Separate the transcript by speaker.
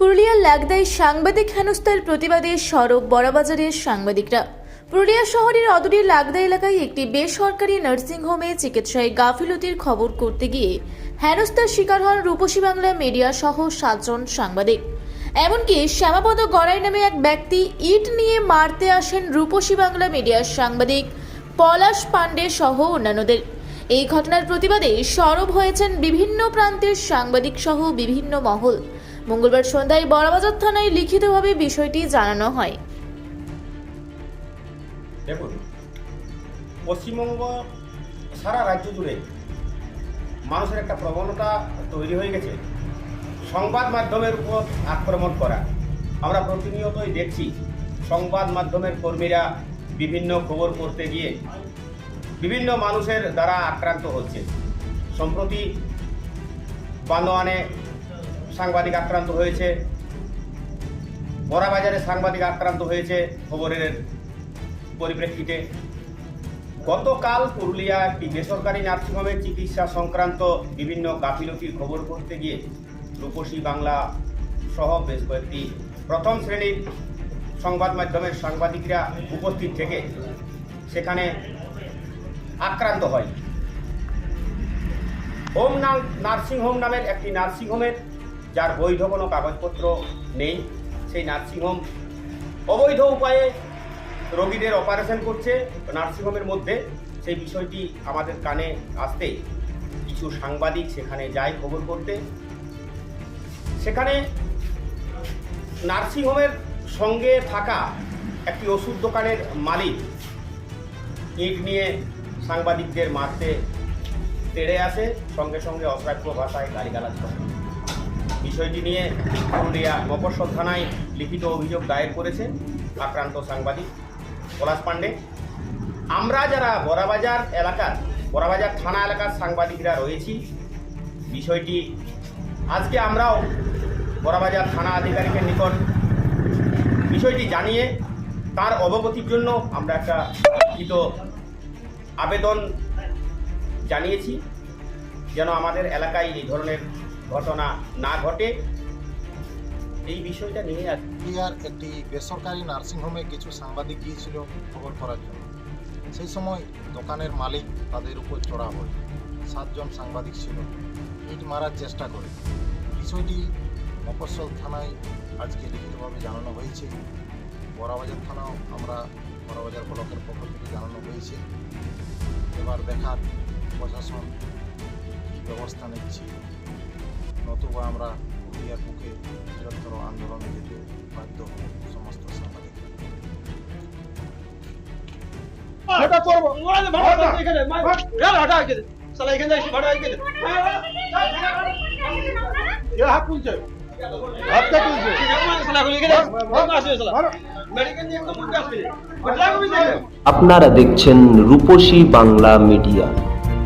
Speaker 1: পুরুলিয়ার লাগদায় সাংবাদিক হেনস্থার প্রতিবাদে সড়ক বড়বাজারের সাংবাদিকরা। পুরুলিয়া শহরের অদূরে লাগদা এলাকায় একটি বেসরকারি নার্সিংহোমে চিকিৎসায় গাফিলতির খবর করতে গিয়ে হেনস্থার শিকার হন রূপসী বাংলা মিডিয়া সহ সাতজন সাংবাদিক। এমনকি শ্যামাপদ গড়াই নামে এক ব্যক্তি ইট নিয়ে মারতে আসেন রূপসী বাংলা মিডিয়ার সাংবাদিক পলাশ পাণ্ডে সহ অন্যান্যদের। এই ঘটনার প্রতিবাদে সরব হয়েছেন বিভিন্ন প্রান্তের সাংবাদিক সহ বিভিন্ন মহল। মঙ্গলবার সন্ধ্যায় বড়বাজার থানায় লিখিতভাবে বিষয়টি জানানো হয়।
Speaker 2: দেখুন, পশ্চিমবঙ্গ সারা রাজ্য জুড়ে মানুষের একটা প্রবণতা তৈরি হয়ে গেছে। সংবাদ মাধ্যমের উপর আক্রমণ করা। আমরা প্রতিনিয়তই দেখছি সংবাদ মাধ্যমের কর্মীরা বিভিন্ন খবর করতে গিয়ে বিভিন্ন মানুষের দ্বারা আক্রান্ত হচ্ছে। সম্প্রতি বান্দোয়ানে সাংবাদিক আক্রান্ত হয়েছে। বড়াবাজারে সাংবাদিক আক্রান্ত হয়েছে খবরের পরিপ্রেক্ষিতে। গতকাল পুরুলিয়া একটি বেসরকারি নার্সিংহোমে চিকিৎসা সংক্রান্ত বিভিন্ন গাফিলতির খবর করতে গিয়ে রূপসী বাংলা সহ বেশ কয়েকটি প্রথম শ্রেণির সংবাদ মাধ্যমের সাংবাদিকরা উপস্থিত থেকে সেখানে আক্রান্ত হয়। হোম নার্সিংহোম নামের একটি নার্সিংহোমের যার বৈধ কোনো কাগজপত্র নেই, সেই নার্সিংহোম অবৈধ উপায়ে রোগীদের অপারেশন করছে। নার্সিংহোমের মধ্যে সেই বিষয়টি আমাদের কানে আসতে কিছু সাংবাদিক সেখানে যায় খবর করতে। সেখানে নার্সিংহোমের সঙ্গে থাকা একটি ওষুধ দোকানের মালিক ইট নিয়ে সাংবাদিকদের মারতে তেড়ে আসে, সঙ্গে সঙ্গে অশ্রাব্য ভাষায় গালিগালাজ করে। বিষয়টি নিয়ে পুরুলিয়া মফস্বল থানায় লিখিত অভিযোগ দায়ের করেছে আক্রান্ত সাংবাদিক পলাশ পাণ্ডে। আমরা যারা বড়াবাজার এলাকার, বড়াবাজার থানা এলাকার সাংবাদিকরা রয়েছি, বিষয়টি আজকে আমরাও বড়াবাজার থানা আধিকারিকের নিকট বিষয়টি জানিয়ে তার অবগতির জন্য আমরা একটা লিখিত আবেদন জানিয়েছি, যেন আমাদের এলাকায় এই ধরনের ঘটনা না ঘটে, এই বিষয়টা নিয়ে
Speaker 3: পুরুলিয়ার একটি বেসরকারি নার্সিংহোমে কিছু সাংবাদিক গিয়েছিল খবর করার জন্য। সেই সময় দোকানের মালিক তাদের উপর চড়া হয়। সাতজন সাংবাদিক ছিল। ইট মারার চেষ্টা করে। বিষয়টি মফস্বল থানায় আজকে লিখিতভাবে জানানো হয়েছে। বড়াবাজার থানাও আমরা বড়াবাজার ব্লকের পক্ষ থেকে জানানো হয়েছে। এবার দেখার প্রশাসন কী ব্যবস্থা নিচ্ছে? নতুবা আমরা পুরুলিয়ার বুকে বৃহত্তর আন্দোলনে যেতে বাধ্য হব সমস্ত সাংবাদিক
Speaker 4: সেটা করব। ভাড়া এখানে। ভাড়া এখানে সালা এখানে যাইছি ভাড়া এখানে এ হাত তুলছে। হাতটা তুলছে। সালা এখানে আসবে সালা মেডিকেল নিয়ে একদম উল্টে আসবে বদলা কবি যাবে
Speaker 5: আপনারা দেখছেন রূপসী বাংলা মিডিয়া।